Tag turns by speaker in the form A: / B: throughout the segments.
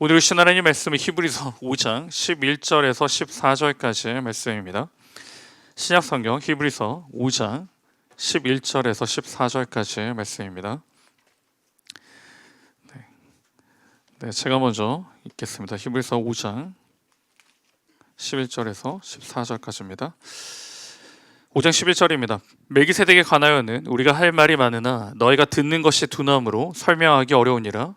A: 오늘 신하나님 말씀은 히브리서 5장 11절에서 14절까지의 말씀입니다. 신약 성경 히브리서 5장 11절에서 14절까지의 말씀입니다. 네. 네, 제가 먼저 읽겠습니다. 히브리서 5장 11절에서 14절까지입니다. 5장 11절입니다. 멜기세덱에 관하여는 우리가 할 말이 많으나 너희가 듣는 것이 두나무로 설명하기 어려우니라.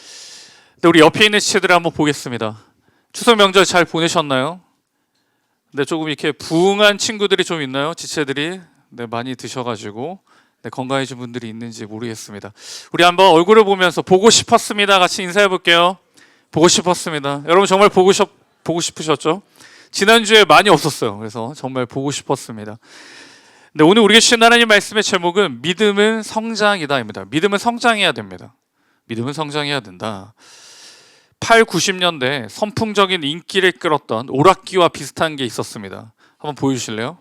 A: 네, 우리 옆에 있는 지체들 한번 보겠습니다. 추석 명절 잘 보내셨나요? 네, 조금 이렇게 부흥한 친구들이 좀 있나요? 지체들이 네, 많이 드셔가지고 네, 건강해진 분들이 있는지 모르겠습니다. 우리 한번 얼굴을 보면서 보고 싶었습니다. 같이 인사해 볼게요. 보고 싶었습니다. 여러분 정말 보고 싶 보고 싶으셨죠? 지난주에 많이 없었어요. 그래서 정말 보고 싶었습니다. 네, 오늘 우리가 주신 하나님 말씀의 제목은 믿음은 성장이다입니다. 믿음은 성장해야 됩니다. 믿음은 성장해야 된다. 8, 90년대 선풍적인 인기를 끌었던 오락기와 비슷한 게 있었습니다. 한번 보여주실래요?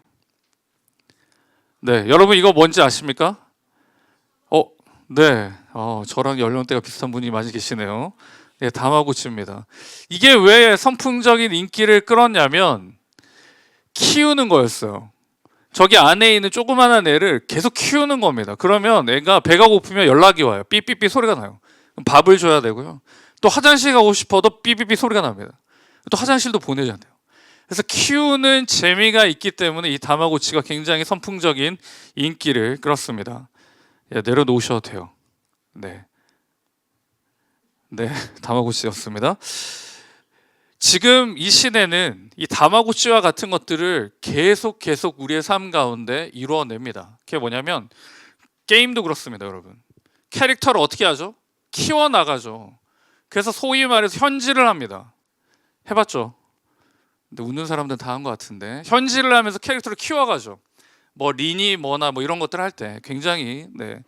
A: 네, 여러분 이거 뭔지 아십니까? 어, 네, 어, 저랑 연령대가 비슷한 분이 많이 계시네요. 네, 다마고치입니다. 이게 왜 선풍적인 인기를 끌었냐면 키우는 거였어요. 저기 안에 있는 조그마한 애를 계속 키우는 겁니다. 그러면 애가 배가 고프면 연락이 와요. 삐삐삐 소리가 나요. 밥을 줘야 되고요. 또 화장실 가고 싶어도 삐삐삐 소리가 납니다. 또 화장실도 보내줘야 돼요. 그래서 키우는 재미가 있기 때문에 이 다마고치가 굉장히 선풍적인 인기를 끌었습니다. 예, 내려놓으셔도 돼요. 네. 네, 다마고치였습니다. 지금 이 시대는 이 다마고치와 같은 것들을 계속 계속 우리의 삶 가운데 이루어냅니다. 그게 뭐냐면 게임도 그렇습니다, 여러분. 캐릭터를 어떻게 하죠? 키워 나가죠. 그래서 소위 말해서 현질을 합니다. 해봤죠? 근데 웃는 사람들은 다 한 것 같은데 현질을 하면서 캐릭터를 키워가죠. 뭐 리니 뭐나 뭐 이런 것들 할 때 굉장히 네,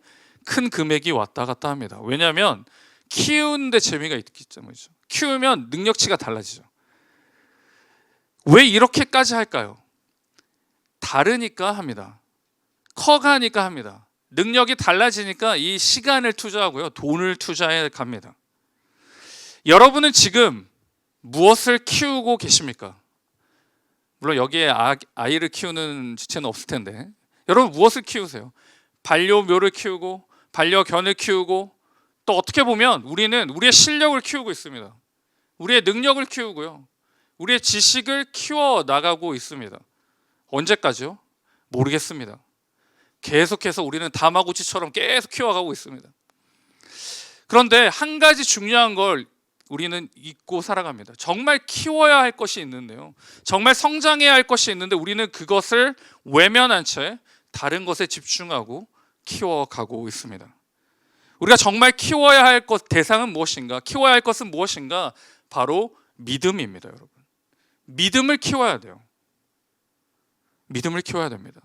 A: 큰 금액이 왔다 갔다 합니다. 왜냐하면 키우는데 재미가 있기 때문이죠. 키우면 능력치가 달라지죠. 왜 이렇게까지 할까요? 다르니까 합니다. 커가니까 합니다. 능력이 달라지니까 이 시간을 투자하고요. 돈을 투자해 갑니다. 여러분은 지금 무엇을 키우고 계십니까? 물론 여기에 아, 아이를 키우는 지체는 없을 텐데 여러분 무엇을 키우세요? 반려묘를 키우고 반려견을 키우고 또 어떻게 보면 우리는 우리의 실력을 키우고 있습니다. 우리의 능력을 키우고요. 우리의 지식을 키워 나가고 있습니다. 언제까지요? 모르겠습니다. 계속해서 우리는 다마고치처럼 계속 키워가고 있습니다. 그런데 한 가지 중요한 걸 우리는 잊고 살아갑니다. 정말 키워야 할 것이 있는데요. 정말 성장해야 할 것이 있는데 우리는 그것을 외면한 채 다른 것에 집중하고 키워가고 있습니다. 우리가 정말 키워야 할 것 대상은 무엇인가? 키워야 할 것은 무엇인가? 바로 믿음입니다, 여러분. 믿음을 키워야 돼요. 믿음을 키워야 됩니다.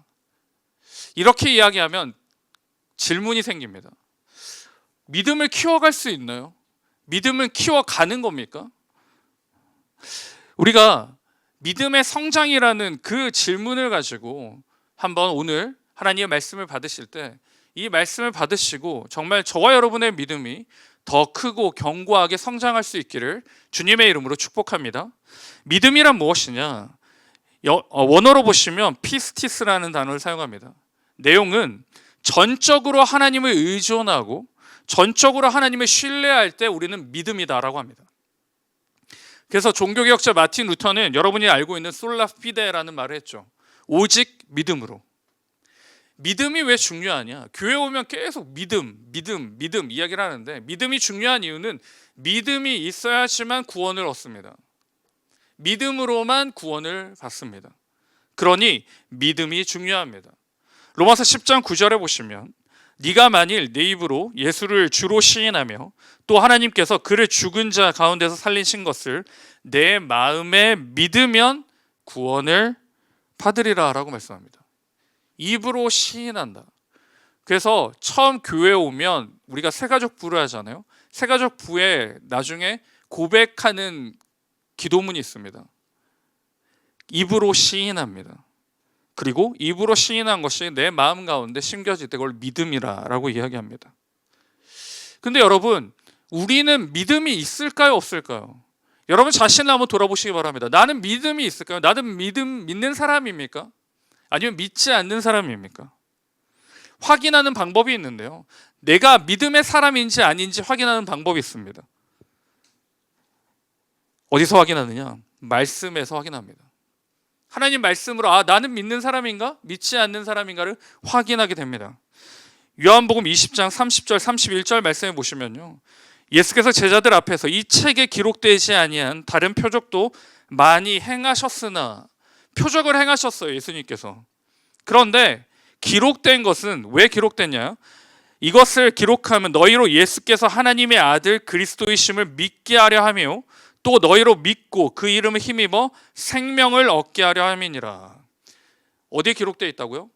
A: 이렇게 이야기하면 질문이 생깁니다. 믿음을 키워갈 수 있나요? 믿음을 키워가는 겁니까? 우리가 믿음의 성장이라는 그 질문을 가지고 한번 오늘 하나님의 말씀을 받으실 때 이 말씀을 받으시고 정말 저와 여러분의 믿음이 더 크고 견고하게 성장할 수 있기를 주님의 이름으로 축복합니다. 믿음이란 무엇이냐? 여- 어, 원어로 보시면 피스티스라는 단어를 사용합니다. 내용은 전적으로 하나님을 의존하고 전적으로 하나님을 신뢰할 때 우리는 믿음이다라고 합니다. 그래서 종교개혁자 마틴 루터는 여러분이 알고 있는 솔라 피데라는 말을 했죠. 오직 믿음으로. 믿음이 왜 중요하냐? 교회 오면 계속 믿음, 믿음, 믿음 이야기를 하는데 믿음이 중요한 이유는 믿음이 있어야지만 구원을 얻습니다. 믿음으로만 구원을 받습니다. 그러니 믿음이 중요합니다. 로마서 10장 9절에 보시면 네가 만일 내 입으로 예수를 주로 시인하며 또 하나님께서 그를 죽은 자 가운데서 살리신 것을 내 마음에 믿으면 구원을 받으리라라고 말씀합니다. 입으로 시인한다. 그래서 처음 교회 에 오면 우리가 새가족 부를 하잖아요. 새가족 부에 나중에 고백하는 기도문이 있습니다. 입으로 시인합니다. 그리고 입으로 시인한 것이 내 마음 가운데 심겨질 때 그걸 믿음이라라고 이야기합니다. 근데 여러분, 우리는 믿음이 있을까요, 없을까요? 여러분 자신을 한번 돌아보시기 바랍니다. 나는 믿음이 있을까요? 나는 믿음 믿는 사람입니까? 아니면 믿지 않는 사람입니까? 확인하는 방법이 있는데요. 내가 믿음의 사람인지 아닌지 확인하는 방법이 있습니다. 어디서 확인하느냐? 말씀에서 확인합니다. 하나님 말씀으로 아 나는 믿는 사람인가 믿지 않는 사람인가를 확인하게 됩니다. 요한복음 20장 30절 31절 말씀해 보시면요. 예수께서 제자들 앞에서 이 책에 기록되지 아니한 다른 표적도 많이 행하셨으나 표적을 행하셨어요. 예수님께서. 그런데 기록된 것은 왜 기록됐냐? 이것을 기록하면 너희로 예수께서 하나님의 아들 그리스도이심을 믿게 하려 하며 또 너희로 믿고 그 이름을 힘입어 생명을 얻게 하려 함이니라. 어디에 기록되어 있다고요?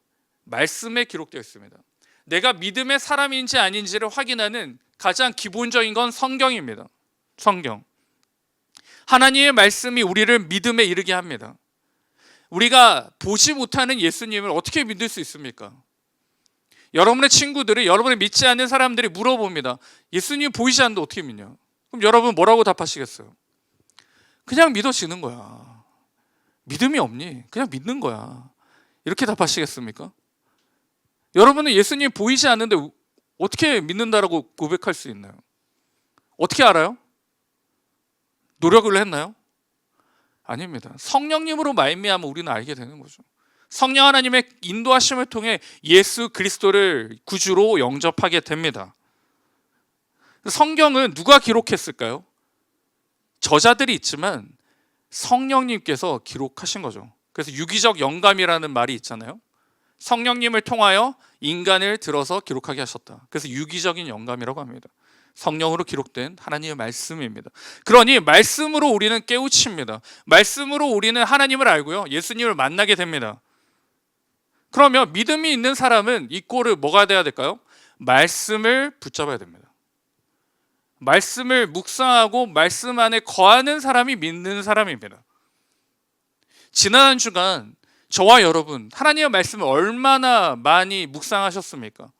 A: 말씀에 기록되어 있습니다. 내가 믿음의 사람인지 아닌지를 확인하는 가장 기본적인 건 성경입니다. 성경. 하나님의 말씀이 우리를 믿음에 이르게 합니다. 우리가 보지 못하는 예수님을 어떻게 믿을 수 있습니까? 여러분의 친구들이 여러분이 믿지 않는 사람들이 물어봅니다. 예수님 보이지 않는데 어떻게 믿냐? 그럼 여러분 뭐라고 답하시겠어요? 그냥 믿어지는 거야. 믿음이 없니? 그냥 믿는 거야. 이렇게 답하시겠습니까? 여러분은 예수님 보이지 않는데 어떻게 믿는다라고 고백할 수 있나요? 어떻게 알아요? 노력을 했나요? 아닙니다. 성령님으로 말미암아 우리는 알게 되는 거죠. 성령 하나님의 인도하심을 통해 예수 그리스도를 구주로 영접하게 됩니다. 성경은 누가 기록했을까요? 저자들이 있지만 성령님께서 기록하신 거죠. 그래서 유기적 영감이라는 말이 있잖아요. 성령님을 통하여 인간을 들어서 기록하게 하셨다. 그래서 유기적인 영감이라고 합니다. 성령으로 기록된 하나님의 말씀입니다. 그러니 말씀으로 우리는 깨우칩니다. 말씀으로 우리는 하나님을 알고요. 예수님을 만나게 됩니다. 그러면 믿음이 있는 사람은 이 꼴을 뭐가 돼야 될까요? 말씀을 붙잡아야 됩니다. 말씀을 묵상하고 말씀 안에 거하는 사람이 믿는 사람입니다. 지난 한 주간 저와 여러분 하나님의 말씀을 얼마나 많이 묵상하셨습니까?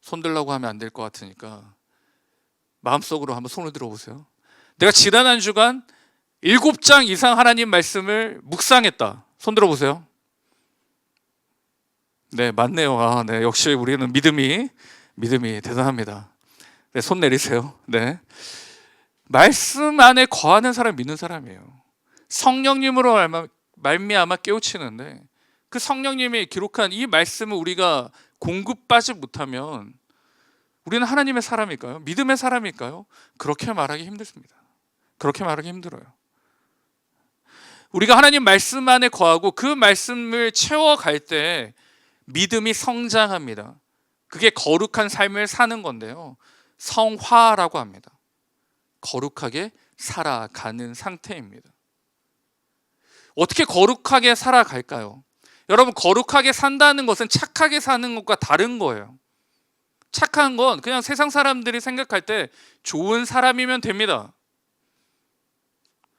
A: 손들라고 하면 안 될 것 같으니까 마음속으로 한번 손을 들어보세요. 내가 지난 한 주간 일곱 장 이상 하나님 말씀을 묵상했다. 손 들어보세요. 네, 맞네요. 아, 네, 역시 우리는 믿음이 믿음이 대단합니다. 네, 손 내리세요. 네. 말씀 안에 거하는 사람 믿는 사람이에요. 성령님으로 말미암아 깨우치는데 그 성령님이 기록한 이 말씀을 우리가 공급받지 못하면 우리는 하나님의 사람일까요? 믿음의 사람일까요? 그렇게 말하기 힘들습니다. 그렇게 말하기 힘들어요. 우리가 하나님 말씀 안에 거하고 그 말씀을 채워갈 때 믿음이 성장합니다. 그게 거룩한 삶을 사는 건데요. 성화라고 합니다. 거룩하게 살아가는 상태입니다. 어떻게 거룩하게 살아갈까요? 여러분, 거룩하게 산다는 것은 착하게 사는 것과 다른 거예요. 착한 건 그냥 세상 사람들이 생각할 때 좋은 사람이면 됩니다.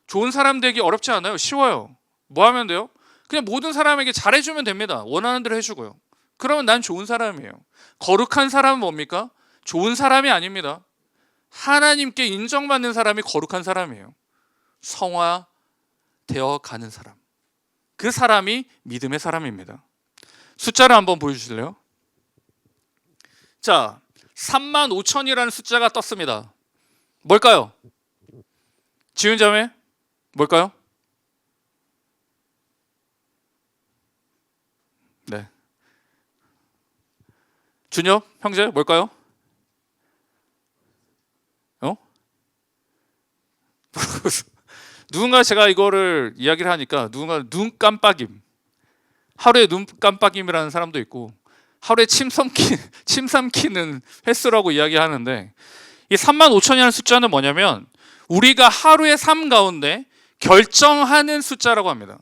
A: 좋은 사람 되기 어렵지 않아요. 쉬워요. 뭐 하면 돼요? 그냥 모든 사람에게 잘해주면 됩니다. 원하는 대로 해주고요. 그러면 난 좋은 사람이에요. 거룩한 사람은 뭡니까? 좋은 사람이 아닙니다. 하나님께 인정받는 사람이 거룩한 사람이에요. 성화되어 가는 사람. 그 사람이 믿음의 사람입니다. 숫자를 한번 보여주실래요? 자, 3만 5천이라는 숫자가 떴습니다. 뭘까요? 지은 자매? 뭘까요? 네. 준엽 형제 뭘까요? 어? 누군가 제가 이거를 이야기를 하니까 누군가 눈 깜빡임 하루에 눈 깜빡임이라는 사람도 있고 하루에 침 삼키 침 삼키는 횟수라고 이야기하는데 이 3만 5천이라는 숫자는 뭐냐면 우리가 하루의 삶 가운데 결정하는 숫자라고 합니다.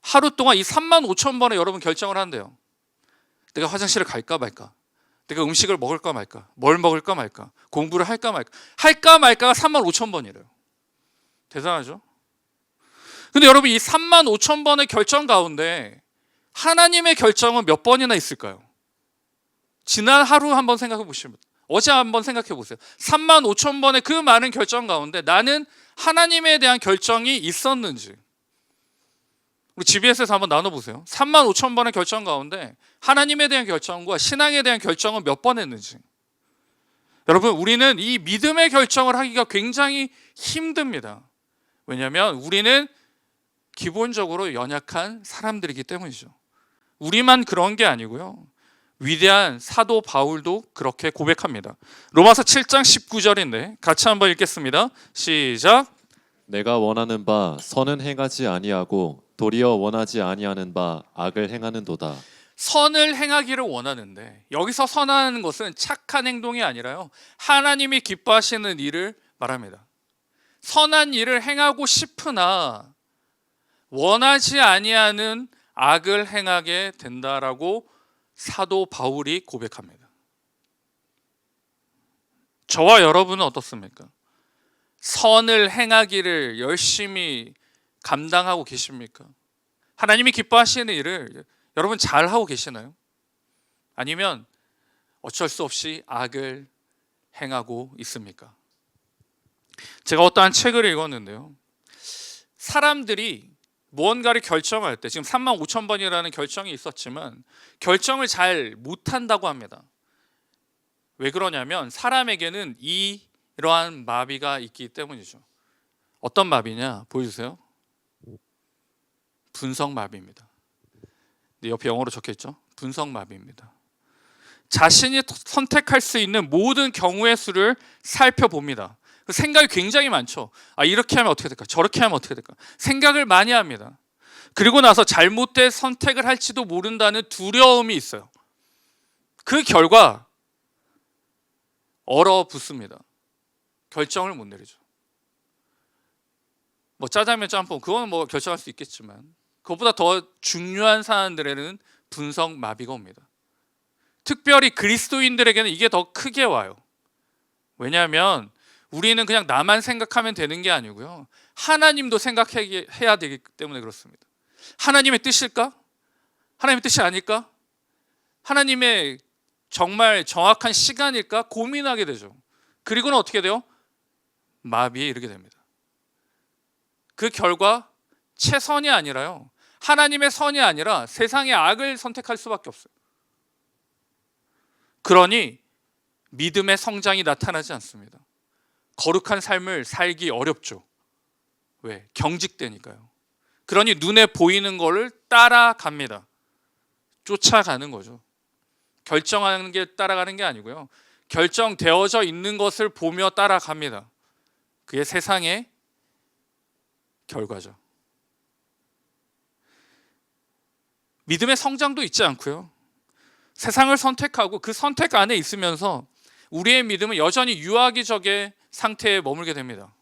A: 하루 동안 이 3만 5천 번에 여러분 결정을 한대요. 내가 화장실을 갈까 말까? 내가 음식을 먹을까 말까? 뭘 먹을까 말까? 공부를 할까 말까? 할까 말까가 3만 5천 번이래요. 대단하죠? 근데 여러분 이 3만 5천 번의 결정 가운데 하나님의 결정은 몇 번이나 있을까요? 지난 하루 한번 생각해 보시면 어제 한번 생각해 보세요. 3만 5천 번의 그 많은 결정 가운데 나는 하나님에 대한 결정이 있었는지 우리 GBS에서 한번 나눠보세요. 3만 5천 번의 결정 가운데 하나님에 대한 결정과 신앙에 대한 결정은 몇 번 했는지. 여러분, 우리는 이 믿음의 결정을 하기가 굉장히 힘듭니다. 왜냐하면 우리는 기본적으로 연약한 사람들이기 때문이죠. 우리만 그런 게 아니고요. 위대한 사도 바울도 그렇게 고백합니다. 로마서 7장 19절인데 같이 한번 읽겠습니다. 시작.
B: 내가 원하는 바 선은 행하지 아니하고 도리어 원하지 아니하는 바 악을 행하는도다.
A: 선을 행하기를 원하는데 여기서 선하는 것은 착한 행동이 아니라요. 하나님이 기뻐하시는 일을 말합니다. 선한 일을 행하고 싶으나 원하지 아니하는 악을 행하게 된다라고 사도 바울이 고백합니다. 저와 여러분은 어떻습니까? 선을 행하기를 열심히 감당하고 계십니까? 하나님이 기뻐하시는 일을 여러분 잘 하고 계시나요? 아니면 어쩔 수 없이 악을 행하고 있습니까? 제가 어떠한 책을 읽었는데요. 사람들이 무언가를 결정할 때 지금 3만 5천 번이라는 결정이 있었지만 결정을 잘 못한다고 합니다. 왜 그러냐면 사람에게는 이 이러한 마비가 있기 때문이죠. 어떤 마비냐 보여주세요. 분석 마비입니다. 네, 옆에 영어로 적혀 있죠. 분석 마비입니다. 자신이 선택할 수 있는 모든 경우의 수를 살펴봅니다. 그 생각이 굉장히 많죠. 아 이렇게 하면 어떻게 될까? 저렇게 하면 어떻게 될까? 생각을 많이 합니다. 그리고 나서 잘못된 선택을 할지도 모른다는 두려움이 있어요. 그 결과 얼어붙습니다. 결정을 못 내리죠. 뭐 짜장면 짬뽕 그건 뭐 결정할 수 있겠지만 그것보다 더 중요한 사안들에는 분석 마비가 옵니다. 특별히 그리스도인들에게는 이게 더 크게 와요. 왜냐하면 우리는 그냥 나만 생각하면 되는 게 아니고요. 하나님도 생각해야 되기 때문에 그렇습니다. 하나님의 뜻일까? 하나님의 뜻이 아닐까? 하나님의 정말 정확한 시간일까? 고민하게 되죠. 그리고는 어떻게 돼요? 마비에 이르게 됩니다. 그 결과 최선이 아니라요. 하나님의 선이 아니라 세상의 악을 선택할 수밖에 없어요. 그러니 믿음의 성장이 나타나지 않습니다. 거룩한 삶을 살기 어렵죠. 왜? 경직되니까요. 그러니 눈에 보이는 거를 따라갑니다. 쫓아가는 거죠. 결정하는 게 따라가는 게 아니고요. 결정되어져 있는 것을 보며 따라갑니다. 그게 세상의 결과죠. 믿음의 성장도 있지 않고요. 세상을 선택하고 그 선택 안에 있으면서 우리의 믿음은 여전히 유아기적의 상태에 머물게 됩니다.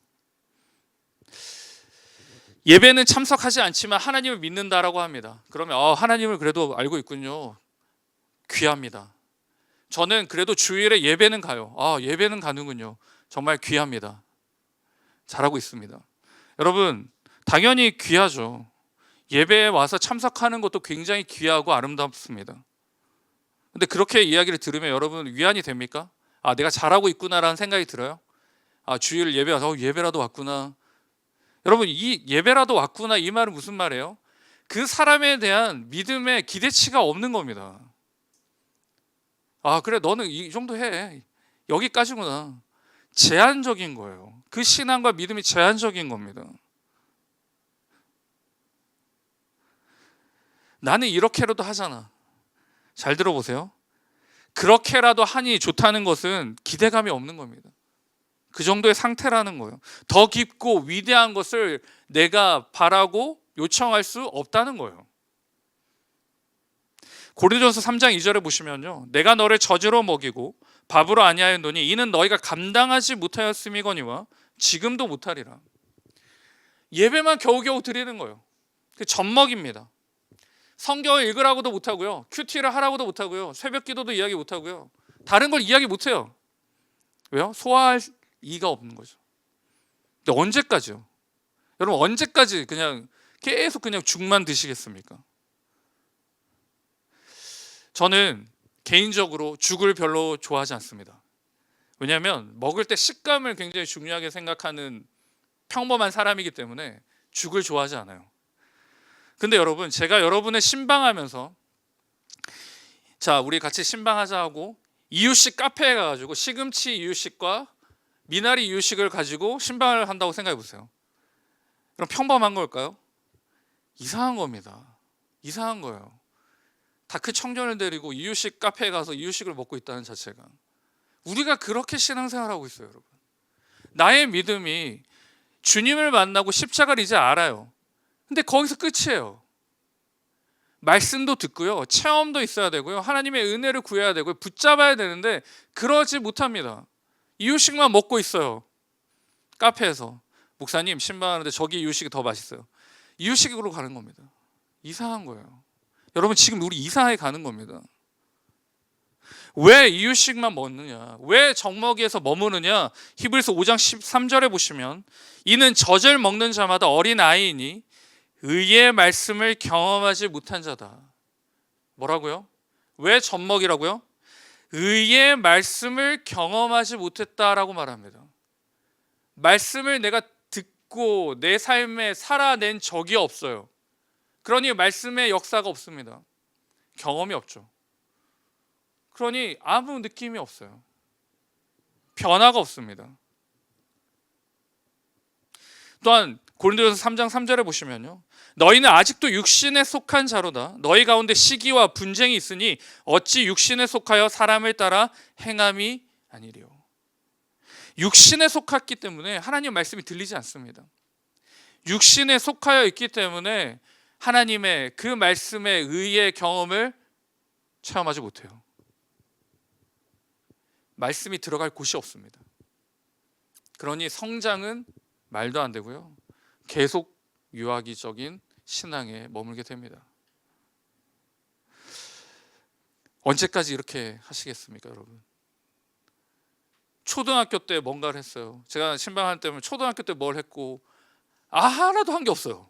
A: 예배는 참석하지 않지만 하나님을 믿는다라고 합니다. 그러면 어, 하나님을 그래도 알고 있군요. 귀합니다. 저는 그래도 주일에 예배는 가요. 아, 예배는 가는군요. 정말 귀합니다. 잘하고 있습니다. 여러분, 당연히 귀하죠. 예배에 와서 참석하는 것도 굉장히 귀하고 아름답습니다. 근데 그렇게 이야기를 들으면 여러분 위안이 됩니까? 아, 내가 잘하고 있구나라는 생각이 들어요. 아, 주일 예배 와서 어, 예배라도 왔구나. 여러분, 이 예배라도 왔구나 이 말은 무슨 말이에요? 그 사람에 대한 믿음의 기대치가 없는 겁니다. 아, 그래 너는 이 정도 해. 여기까지구나. 제한적인 거예요. 그 신앙과 믿음이 제한적인 겁니다. 나는 이렇게라도 하잖아. 잘 들어보세요. 그렇게라도 하니 좋다는 것은 기대감이 없는 겁니다. 그 정도의 상태라는 거예요. 더 깊고 위대한 것을 내가 바라고 요청할 수 없다는 거예요. 고린도전서 3장 2절에 보시면요. 내가 너를 저주로 먹이고 밥으로 아니하였노니 이는 너희가 감당하지 못하였음이거니와 지금도 못하리라. 예배만 겨우겨우 드리는 거예요. 그 젖먹입니다. 성경을 읽으라고도 못하고요. 큐티를 하라고도 못하고요. 새벽 기도도 이야기 못하고요. 다른 걸 이야기 못해요. 왜요? 소화할 이가 없는 거죠. 근데 언제까지요? 여러분 언제까지 그냥 계속 그냥 죽만 드시겠습니까? 저는 개인적으로 죽을 별로 좋아하지 않습니다. 왜냐하면 먹을 때 식감을 굉장히 중요하게 생각하는 평범한 사람이기 때문에 죽을 좋아하지 않아요. 근데 여러분 제가 여러분의 신방하면서 자 우리 같이 신방하자 하고 이유식 카페에 가가지고 시금치 이유식과 미나리 이유식을 가지고 신방을 한다고 생각해 보세요. 그럼 평범한 걸까요? 이상한 겁니다. 이상한 거예요. 다크 청년을 데리고 이유식 카페에 가서 이유식을 먹고 있다는 자체가 우리가 그렇게 신앙생활하고 있어요, 여러분. 나의 믿음이 주님을 만나고 십자가를 이제 알아요. 근데 거기서 끝이에요. 말씀도 듣고요. 체험도 있어야 되고요. 하나님의 은혜를 구해야 되고요. 붙잡아야 되는데 그러지 못합니다. 이유식만 먹고 있어요. 카페에서 목사님 신방하는데 저기 이유식이 더 맛있어요. 이유식으로 가는 겁니다. 이상한 거예요. 여러분 지금 우리 이상하게 가는 겁니다. 왜 이유식만 먹느냐? 왜 정먹이에서 머무느냐? 히브리서 5장 13절에 보시면 이는 젖을 먹는 자마다 어린 아이이니 의의 말씀을 경험하지 못한 자다. 뭐라고요? 왜 젖먹이라고요? 의의 말씀을 경험하지 못했다라고 말합니다. 말씀을 내가 듣고 내 삶에 살아낸 적이 없어요. 그러니 말씀의 역사가 없습니다. 경험이 없죠. 그러니 아무 느낌이 없어요. 변화가 없습니다. 또한 고린도전서 3장 3절에 보시면요. 너희는 아직도 육신에 속한 자로다. 너희 가운데 시기와 분쟁이 있으니 어찌 육신에 속하여 사람을 따라 행함이 아니리요. 육신에 속했기 때문에 하나님 말씀이 들리지 않습니다. 육신에 속하여 있기 때문에 하나님의 그 말씀의 의의 경험을 체험하지 못해요. 말씀이 들어갈 곳이 없습니다. 그러니 성장은 말도 안 되고요. 계속 유아기적인 신앙에 머물게 됩니다. 언제까지 이렇게 하시겠습니까, 여러분? 초등학교 때 뭔가를 했어요. 제가 신방할 때면 초등학교 때 뭘 했고 아 하나도 한 게 없어요.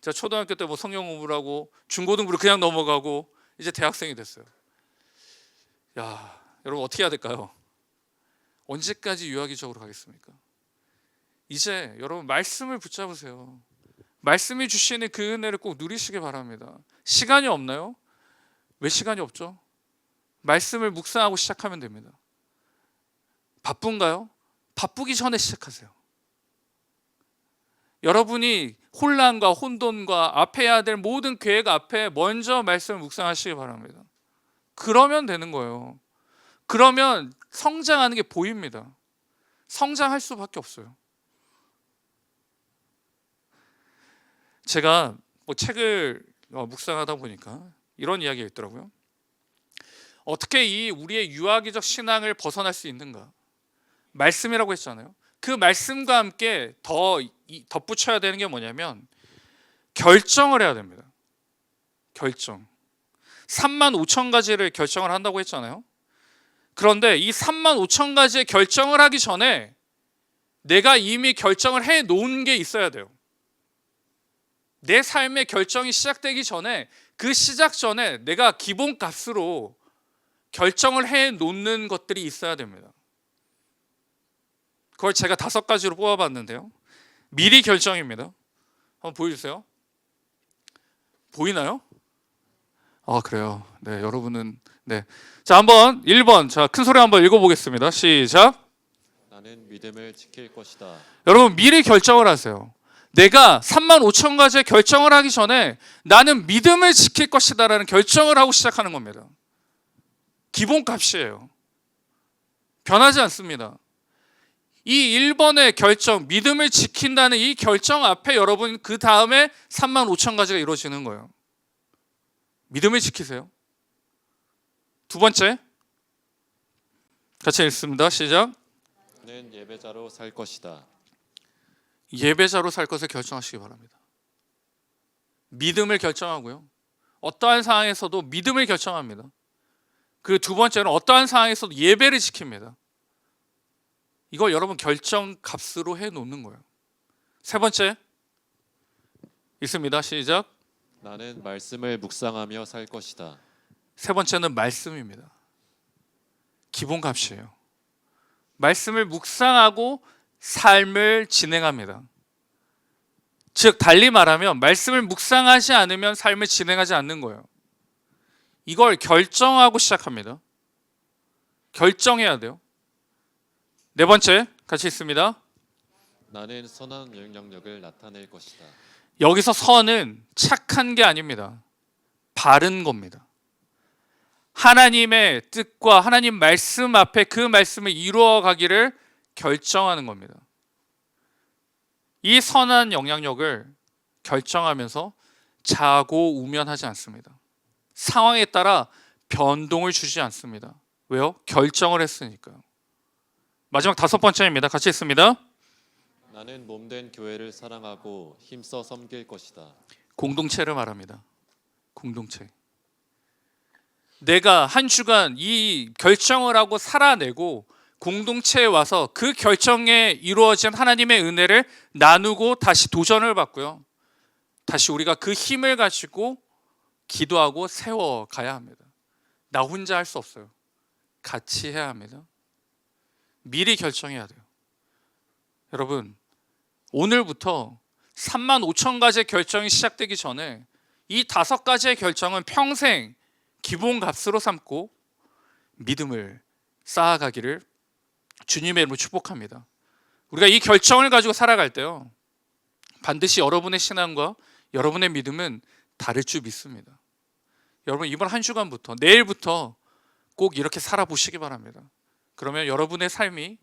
A: 제가 초등학교 때 뭐 성경 공부를 하고 중고등부를 그냥 넘어가고 이제 대학생이 됐어요. 야, 여러분 어떻게 해야 될까요? 언제까지 유아기적으로 가겠습니까? 이제 여러분 말씀을 붙잡으세요. 말씀이 주시는 그 은혜를 꼭 누리시기 바랍니다. 시간이 없나요? 왜 시간이 없죠? 말씀을 묵상하고 시작하면 됩니다. 바쁜가요? 바쁘기 전에 시작하세요. 여러분이 혼란과 혼돈과 앞에 해야 될 모든 계획 앞에 먼저 말씀을 묵상하시기 바랍니다. 그러면 되는 거예요. 그러면 성장하는 게 보입니다. 성장할 수밖에 없어요. 제가 뭐 책을 어, 묵상하다 보니까 이런 이야기가 있더라고요. 어떻게 이 우리의 유아기적 신앙을 벗어날 수 있는가? 말씀이라고 했잖아요. 그 말씀과 함께 더 이- 덧붙여야 되는 게 뭐냐면 결정을 해야 됩니다. 결정. 3만 5천 가지를 결정을 한다고 했잖아요. 그런데 이 3만 5천 가지의 결정을 하기 전에 내가 이미 결정을 해 놓은 게 있어야 돼요. 내 삶의 결정이 시작되기 전에 그 시작 전에 내가 기본 값으로 결정을 해 놓는 것들이 있어야 됩니다. 그걸 제가 다섯 가지로 뽑아봤는데요. 미리 결정입니다. 한번 보여주세요. 보이나요? 아 그래요. 네 여러분은 네. 자 한번 1번 자 큰 소리 한번 읽어 보겠습니다. 시작.
B: 나는 믿음을 지킬 것이다.
A: 여러분 미리 결정을 하세요. 내가 3만 5천 가지의 결정을 하기 전에 나는 믿음을 지킬 것이다라는 결정을 하고 시작하는 겁니다. 기본값이에요. 변하지 않습니다. 이 1번의 결정, 믿음을 지킨다는 이 결정 앞에 여러분 그 다음에 3만 5천 가지가 이루어지는 거예요. 믿음을 지키세요. 두 번째 같이 읽습니다. 시작.
B: 는 예배자로 살 것이다.
A: 예배자로 살 것을 결정하시기 바랍니다. 믿음을 결정하고요. 어떠한 상황에서도 믿음을 결정합니다. 그 두 번째는 어떠한 상황에서도 예배를 지킵니다. 이걸 여러분 결정 값으로 해 놓는 거예요. 세 번째 있습니다. 시작.
B: 나는 말씀을 묵상하며 살 것이다.
A: 세 번째는 말씀입니다. 기본 값이에요. 말씀을 묵상하고 삶을 진행합니다. 즉 달리 말하면 말씀을 묵상하지 않으면 삶을 진행하지 않는 거예요. 이걸 결정하고 시작합니다. 결정해야 돼요. 네 번째 같이 있습니다.
B: 나는 선한 영향력을 나타낼 것이다.
A: 여기서 선은 착한 게 아닙니다. 바른 겁니다. 하나님의 뜻과 하나님 말씀 앞에 그 말씀을 이루어 가기를 결정하는 겁니다. 이 선한 영향력을 결정하면서 자고 우면하지 않습니다. 상황에 따라 변동을 주지 않습니다. 왜요? 결정을 했으니까요. 마지막 다섯 번째입니다. 같이 있습니다.
B: 나는 몸된 교회를 사랑하고 힘써 섬길 것이다.
A: 공동체를 말합니다. 공동체. 내가 한 주간 이 결정을 하고 살아내고 공동체에 와서 그 결정에 이루어진 하나님의 은혜를 나누고 다시 도전을 받고요. 다시 우리가 그 힘을 가지고 기도하고 세워 가야 합니다. 나 혼자 할 수 없어요. 같이 해야 합니다. 미리 결정해야 돼요. 여러분, 오늘부터 3만 5천 가지의 결정이 시작되기 전에 이 다섯 가지의 결정은 평생 기본 값으로 삼고 믿음을 쌓아가기를 주님의 이름으로 축복합니다. 우리가 이 결정을 가지고 살아갈 때요. 반드시 여러분의 신앙과 여러분의 믿음은 다를 줄 믿습니다. 여러분 이번 한 주간부터 내일부터 꼭 이렇게 살아보시기 바랍니다. 그러면 여러분의 삶이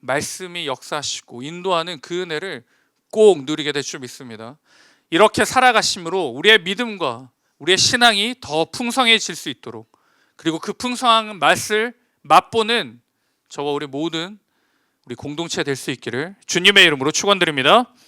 A: 말씀이 역사하시고 인도하는 그 은혜를 꼭 누리게 될 줄 믿습니다. 이렇게 살아가심으로 우리의 믿음과 우리의 신앙이 더 풍성해질 수 있도록 그리고 그 풍성한 맛을 맛보는 저와 우리 모든 우리 공동체 될 수 있기를 주님의 이름으로 축원드립니다.